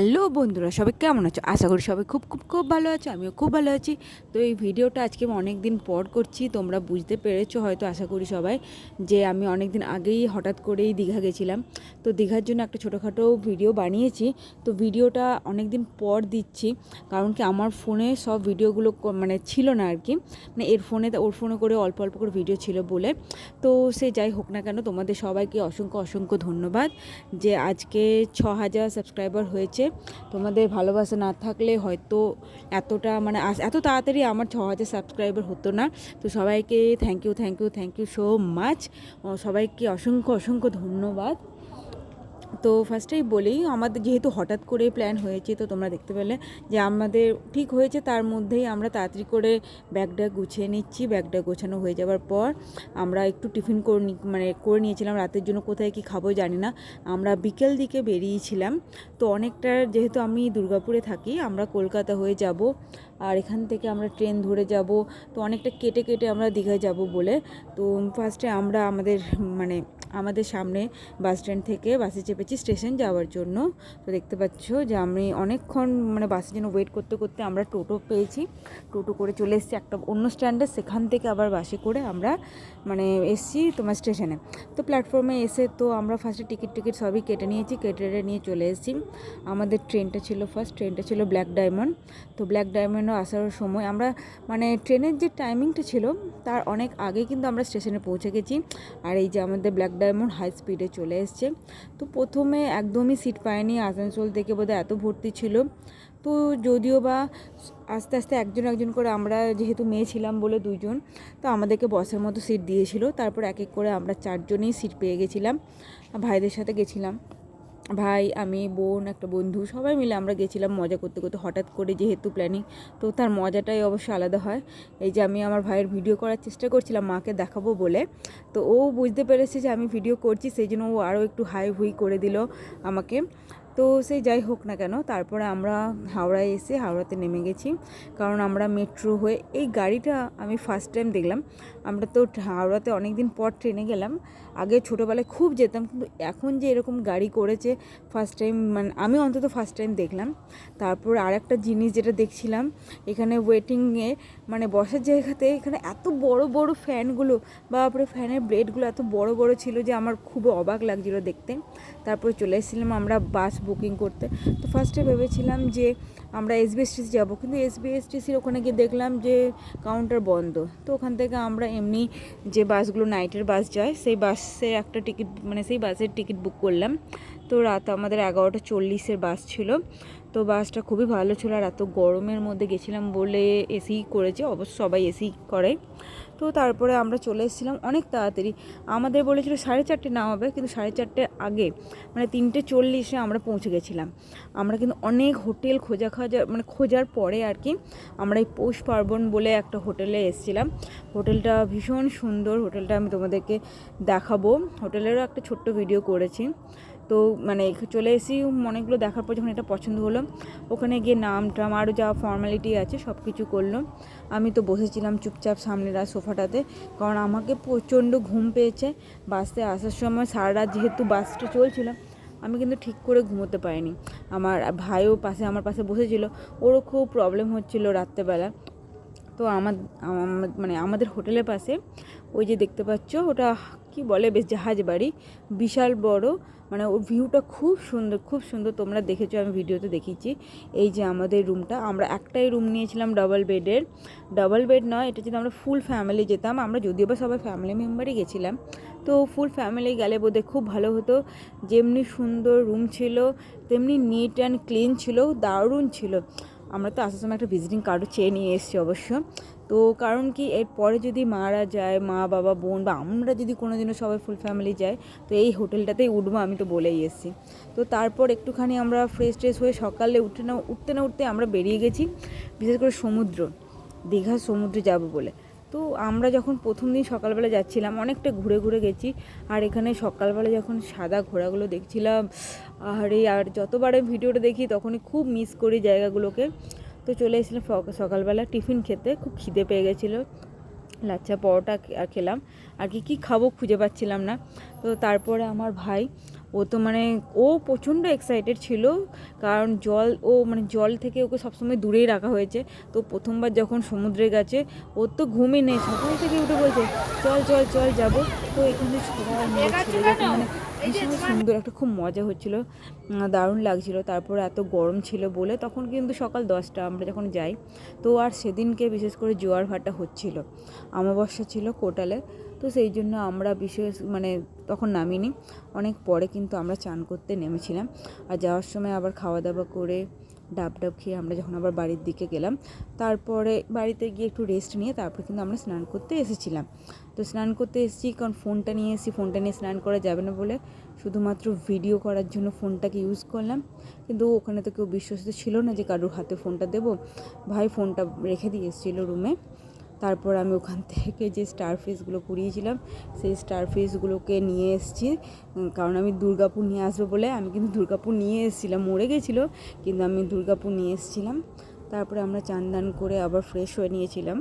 Allô? বন্ধুরা সবাই কেমন আছো? আশা করি সবাই খুব খুব খুব ভালো আছো, আমিও খুব ভালো আছি। তো এই ভিডিওটা আজকে আমি অনেক দিন পর করছি, তোমরা বুঝতে পেরেছ হয়তো, আশা করি সবাই, যে আমি অনেক দিন আগেই হঠাৎ করেই দীঘা গেছিলাম। তো দীঘার জন্য একটা ছোটোখাটো ভিডিও বানিয়েছি। তো ভিডিওটা অনেক দিন পর দিচ্ছি, কারণ কি আমার ফোনে সব ভিডিওগুলো মানে ছিল না আর কি। মানে এর ফোনে, ওর ফোনে করে অল্প অল্প করে ভিডিও ছিল বলে। তো সে যাই হোক না কেন, তোমাদের সবাইকে অসংখ্য অসংখ্য ধন্যবাদ যে আজকে ছ হাজার সাবস্ক্রাইবার হয়েছে। তোমাদের ভালোবাসা না থাকলে হয়তো এতটা মানে এত তাড়াতাড়ি আমার ছ হাজার সাবস্ক্রাইবার হতো না। তো সবাইকে thank you thank you thank you so much সবাইকে অসংখ্য অসংখ্য ধন্যবাদ। তো ফার্স্টেই বলি, আমাদের যেহেতু হঠাৎ করে প্ল্যান হয়েছে, তো তোমরা দেখতে পেলে যে আমাদের ঠিক হয়েছে, তার মধ্যেই আমরা তাড়াতাড়ি করে ব্যাগটা গুছিয়ে নিচ্ছি। ব্যাগটা গোছানো হয়ে যাওয়ার পর আমরা একটু টিফিন করে মানে করে নিয়েছিলাম, রাতের জন্য কোথায় কি খাব জানি না। আমরা বিকেল দিকে বেরিয়েছিলাম, তো অনেকটা যেহেতু আমি দুর্গাপুরে থাকি, আমরা কলকাতা হয়ে যাব আর এখান থেকে আমরা ট্রেন ধরে যাব, তো অনেকটা কেটে কেটে আমরা দীঘায় যাব বলে। তো ফার্স্টে আমরা আমাদের মানে আমাদের সামনে বাস স্ট্যান্ড থেকে বাসে চেপেছি স্টেশন যাওয়ার জন্য। তো দেখতে পাচ্ছ যে আমি অনেকক্ষণ মানে বাসের জন্য ওয়েট করতে করতে আমরা টোটো পেয়েছি। টোটো করে চলে এসেছি একটা অন্য স্ট্যান্ডে, সেখান থেকে আবার বাসে করে আমরা মানে এসছি তোমার স্টেশনে। তো প্ল্যাটফর্মে এসে তো আমরা ফার্স্টে টিকিট টিকিট সবই কেটে নিয়েছি, কেটে নিয়ে চলে এসেছি। আমাদের ট্রেনটা ছিল ফার্স্ট ট্রেনটা ছিল ব্ল্যাক ডায়মন্ড তো ব্ল্যাক ডায়মন্ডও আসার সময় আমরা মানে ট্রেনের যে টাইমিংটা ছিল, তার অনেক আগে কিন্তু আমরা স্টেশনে পৌঁছে গেছি। আর এই যে আমাদের ব্ল্যাক ডায়মন্ড হাই স্পিডে চলে এসছে। তো প্রথমে একদমই সিট পায়নি, আসানসোল থেকে বোধহয় এত ভর্তি ছিল। তো যদিও বা আস্তে আস্তে একজন একজন করে আমরা যেহেতু মেয়ে ছিলাম বলে দুজন তো আমাদেরকে বসের মতো সিট দিয়েছিল। তারপর এক এক করে আমরা চারজনেই সিট পেয়ে গেছিলাম, ভাইদের সাথে গেছিলাম। ভাই, আমি, বোন, একটা বন্ধু, সবাই মিলে আমরা গেছিলাম মজা করতে করতে হঠাৎ করে যেহেতু প্ল্যানিং তো তার মজাটাই অবশ্য আলাদা হয়। এই যে আমি আমার ভাইয়ের ভিডিও করার চেষ্টা করছিলাম মাকে দেখাবো বলে, তো ও বুঝতে পেরেছে যে আমি ভিডিও করছি, সেই জন্য ও আরও একটু হাই হুই করে দিল আমাকে। তো সেই যাই হোক না কেন, তারপরে আমরা হাওড়ায় এসে হাওড়াতে নেমে গেছি। কারণ আমরা মেট্রো হয়ে এই গাড়িটা আমি ফার্স্ট টাইম দেখলাম। আমরা তো হাওড়াতে অনেক দিন পর ট্রেনে গেলাম। আগে ছোটোবেলায় খুব যেতাম, কিন্তু এখন যে এরকম গাড়ি করেছে ফার্স্ট টাইম মানে আমি অন্তত ফার্স্ট টাইম দেখলাম। তারপর আর একটা জিনিস যেটা দেখছিলাম, এখানে ওয়েটিংয়ে মানে বসার জায়গাতে এখানে এত বড় বড় ফ্যানগুলো বা তারপরে ফ্যানের ব্লেডগুলো এত বড় বড় ছিল যে আমার খুব অবাক লাগছিল দেখতে। তারপরে চলে এসেছিলাম আমরা বাস বুকিং করতে। তো ফার্স্টে ভেবেছিলাম যে আমরা এসবিএসটিসি যাব, কিন্তু এসবিএসটিসির ওখানে গিয়ে দেখলাম যে কাউন্টার বন্ধ। তো ওখান থেকে আমরা এমনি যে বাসগুলো নাইটের বাস যায়, সেই বাসে একটা টিকিট মানে সেই বাসের টিকিট বুক করলাম। তো রাত আমাদের এগারোটা চল্লিশের বাস ছিল। তো বাসটা খুবই ভালো ছিল আর এত গরমের মধ্যে গেছিলাম বলে এসি করেছে, অবশ্য সবাই এসি করে। তো তারপরে আমরা চলে এসেছিলাম অনেক তাড়াতাড়ি। আমাদের বলেছিল সাড়ে চারটে না নামাবে, কিন্তু সাড়ে চারটে আগে মানে তিনটে চল্লিশে আমরা পৌঁছে গেছিলাম। আমরা কিন্তু অনেক হোটেল খোঁজা খোঁজা মানে খোঁজার পরে আর কি, আমরা এই পৌষ পার্বণ বলে একটা হোটেলে এসেছিলাম। হোটেলটা ভীষণ সুন্দর, হোটেলটা আমি তোমাদেরকে দেখাবো। হোটেলেরও একটা ছোট্ট ভিডিও করেছি। তো মানে চলে এসেছি। অনেকগুলো দেখার পর যখন এটা পছন্দ হলো, ওখানে গিয়ে নাম টাম আরও যা ফর্মালিটি আছে সব কিছু করল। আমি তো বসেছিলাম চুপচাপ সামনের আর সোফাটাতে, কারণ আমাকে প্রচণ্ড ঘুম পেয়েছে। বাসে আসার সময় সারা রাত যেহেতু বাসটা চলছিল, আমি কিন্তু ঠিক করে ঘুমোতে পারিনি। আমার ভাইও পাশে, আমার পাশে বসেছিল। ওরও খুব প্রবলেম হচ্ছিল রাত্রেবেলা। তো আমার আম- মানে আমাদের হোটেলের পাশে ওই যে দেখতে পাচ্ছ, ওটা কি বলে, বেশ জাহাজ বাড়ি। বিশাল বড় মানে ওর ভিউটা খুব সুন্দর খুব সুন্দর। তোমরা দেখেছ, আমি ভিডিওতে দেখিয়েছি। এই যে আমাদের রুমটা আমরা একটাই রুম নিয়েছিলাম ডাবল বেডের ডাবল বেড নয়, এটা যদি আমরা ফুল ফ্যামিলি যেতাম, আমরা যদিও বা সবাই ফ্যামিলি মেম্বারই গেছিলাম, তো ফুল ফ্যামিলি গেলে বোধহয় খুব ভালো হতো। যেমনি সুন্দর রুম ছিল, তেমনি নিট অ্যান্ড ক্লিন ছিল, দারুণ ছিল। আমরা তো আসার সময় একটা ভিজিটিং কার্ডও চেয়ে নিয়ে এসেছি অবশ্য। তো কারণ কি, এরপরে যদি মারা যায়, মা, বাবা, বোন বা আমরা যদি কোনো দিনও সবাই ফুল ফ্যামিলি যাই, তো এই হোটেলটাতেই উঠবো আমি তো বলেই এসেছি। তো তারপর একটুখানি আমরা ফ্রেশ ট্রেশ হয়ে সকালে উঠতে না উঠতে না, উঠতে আমরা বেরিয়ে গেছি, বিশেষ করে সমুদ্র দীঘা সমুদ্রে যাব বলে। তো আমরা যখন প্রথম দিন সকালবেলা যাচ্ছিলাম, অনেকটা ঘুরে ঘুরে গেছি। আর এখানে সকালবেলা যখন সাদা ঘোড়াগুলো দেখছিলাম আর এই আর যতবার ভিডিওটা দেখি, তখনই খুব মিস করি জায়গাগুলোকে। তো চলে এসেছিলাম সকালবেলা টিফিন খেতে, খুব খিদে পেয়ে গেছিল। লাচ্ছা পরোটা খেলাম। আর কি, কী খাব খুঁজে পাচ্ছিলাম না। তো তারপরে আমার ভাই ও তো মানে ও প্রচণ্ড এক্সাইটেড ছিল কারণ জল ও মানে জল থেকে ওকে সবসময় দূরেই রাখা হয়েছে। তো প্রথমবার যখন সমুদ্রে গেছে ওর তো ঘুমই নেই সকাল থেকে উঠে বলছে চল চল চল যাব। তো এখানে সবাই মিলে ছিল মানে ভীষণ সুন্দর একটা খুব মজা হচ্ছিল দারুণ লাগছিল। তারপর এত গরম ছিল বলে তখন কিন্তু সকাল দশটা আমরা যখন যাই তো আর সেদিনকে বিশেষ করে জোয়ার ভাটা হচ্ছিল। অমাবস্যা ছিল কোটালে তো সেই জন্য আমরা বিশেষ মানে তখন নামিনি। অনেক পরে কিন্তু আমরা চান করতে নেমেছিলাম। আর যাওয়ার সময় আবার খাওয়া দাওয়া করে ডাব ডাব খেয়ে আমরা যখন আবার বাড়ির দিকে গেলাম, তারপরে বাড়িতে গিয়ে একটু রেস্ট নিয়ে তারপরে কিন্তু আমরা স্নান করতে এসেছিলাম। তো স্নান করতে এসেছি কারণ ফোনটা নিয়ে এসেছি, ফোনটা নিয়ে স্নান করা যাবে না বলে শুধুমাত্র ভিডিও করার জন্য ফোনটাকে ইউজ করলাম। কিন্তু ওখানে তো কেউ বিশ্বস্ত ছিল না যে কারোর হাতে ফোনটা দেবো। ভাই ফোনটা রেখে দিয়ে এসেছিল রুমে তারপর আমি ওখান থেকে যে স্টার ফিসগুলো কুড়িয়েছিলাম সেই স্টার ফিসগুলোকে নিয়ে এসেছি। কারণ আমি দুর্গাপুর নিয়ে আসব বলে আমি কিন্তু দুর্গাপুর নিয়ে এসেছিলাম, মরে গেছিল, কিন্তু আমি দুর্গাপুর নিয়ে এসেছিলাম। তারপরে আমরা চান করে আবার ফ্রেশ হয়ে নিয়েছিলাম।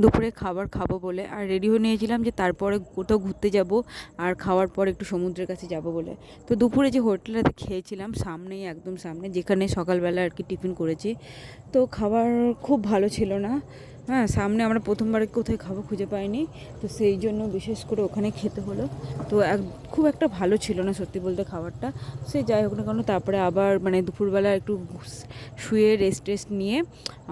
দুপুরে খাবার খাব বলে, আর রেডি হয়ে নিয়েছিলাম যে তারপরে কোথাও ঘুরতে যাব, আর খাওয়ার পর একটু সমুদ্রের কাছে যাব বলে। তো দুপুরে যে হোটেলটাতে খেয়েছিলাম, সামনেই, একদম সামনে, যেখানে সকালবেলা আর কি টিফিন করেছি। তো খাবার খুব ভালো ছিল না হ্যাঁ সামনে আমরা প্রথমবার কোথায় খাব খুঁজে পাইনি, তো সেই জন্য বিশেষ করে ওখানে খেতে হলো। তো এক, খুব একটা ভালো ছিল না সত্যি বলতে খাবারটা। সে যাই হোক না কেন, তারপরে আবার মানে দুপুরবেলা একটু শুয়ে রেস্ট টেস্ট নিয়ে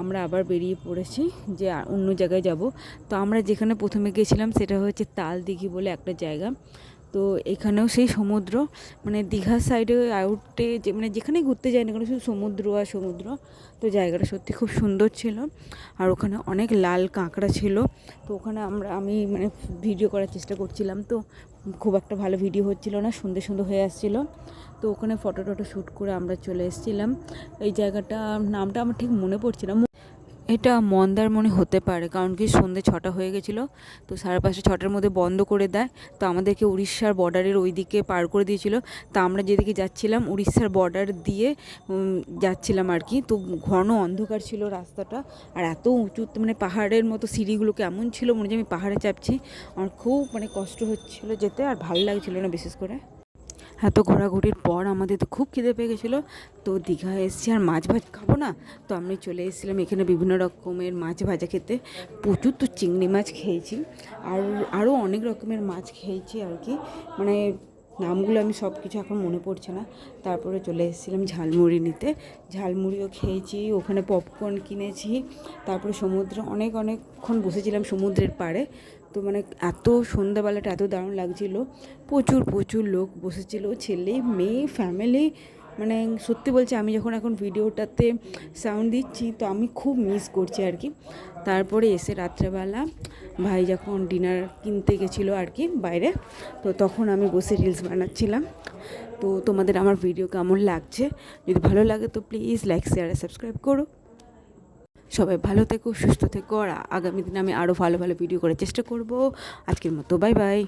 আমরা আবার বেরিয়ে পড়েছি যে অন্য জায়গায় যাব। তো আমরা যেখানে প্রথমে গেছিলাম সেটা হচ্ছে তালদিঘি বলে একটা জায়গা। তো এখানেও সেই সমুদ্র মানে দীঘার সাইডে আউটে যে মানে যেখানে ঘুরতে যাই না কেন শুধু সমুদ্র আর সমুদ্র। তো জায়গাটা সত্যি খুব সুন্দর ছিল। আর ওখানে অনেক লাল কাঁকড়া ছিল। তো ওখানে আমরা, আমি মানে ভিডিও করার চেষ্টা করছিলাম। তো খুব একটা ভালো ভিডিও হচ্ছিল না সুন্দর সুন্দর হয়ে আসছিল। তো ওখানে ফটো টটো শ্যুট করে আমরা চলে এসেছিলাম। এই জায়গাটা নামটা আমার ঠিক মনে পড়ছে না। এটা মন্দারমণি হতে পারে, কারণ কি সন্ধে ছটা হয়ে গেছিল, তো সাড়ে পাঁচটা ছটার মধ্যে বন্ধ করে দেয়। তো আমাদেরকে উড়িষ্যার বর্ডারের ওই দিকে পার করে দিয়েছিল। তা আমরা যেদিকে যাচ্ছিলাম, উড়িষ্যার বর্ডার দিয়ে যাচ্ছিলাম আর কি। তো ঘন অন্ধকার ছিল রাস্তাটা, আর এত উঁচু মানে পাহাড়ের মতো সিঁড়িগুলো কেমন ছিল, মনে হচ্ছে আমি পাহাড়ে চাপছি। আমার খুব মানে কষ্ট হচ্ছিল যেতে, আর ভালো লাগছিল না বিশেষ করে। এত ঘোরাঘুরির পর আমাদের তো খুব খিদে পেয়ে গেছিল। তো দীঘা এসেছি আর মাছ ভাজ খাব না। তো আমি চলে এসেছিলাম এখানে বিভিন্ন রকমের মাছ ভাজা খেতে। প্রচুর তো চিংড়ি মাছ খেয়েছি আর আরও অনেক রকমের মাছ খেয়েছি আর কি। মানে নামগুলো আমি সব কিছু এখন মনে পড়ছে না। তারপরে চলে এসেছিলাম ঝালমুড়ি নিতে। ঝালমুড়িও খেয়েছি, ওখানে পপকর্ন কিনেছি। তারপরে সমুদ্রে অনেক অনেকক্ষণ বসেছিলাম সমুদ্রের পাড়ে। তো মানে এত সন্ধ্যাবেলাটা এত দারুণ লাগছিল। প্রচুর প্রচুর লোক বসেছিল, ছেলে, মেয়ে ফ্যামিলি মানে সত্যি বলছি আমি যখন এখন ভিডিওটাতে সাউন্ড দিচ্ছি, তো আমি খুব মিস করছি আর কি। তারপরে এসে রাত্রেবেলা ভাই যখন ডিনার কিনতে গেছিল আর কি বাইরে, তো তখন আমি বসে রিলস বানাচ্ছিলাম। তো তোমাদের আমার ভিডিও কেমন লাগছে? যদি ভালো লাগে তো প্লিজ লাইক শেয়ার সাবস্ক্রাইব করো। সবাই ভালো থেকো, সুস্থ থেকো, আর আগামী দিনে আমি আরও ভালো ভালো ভিডিও করার চেষ্টা করব। আজকের মতো বাই বাই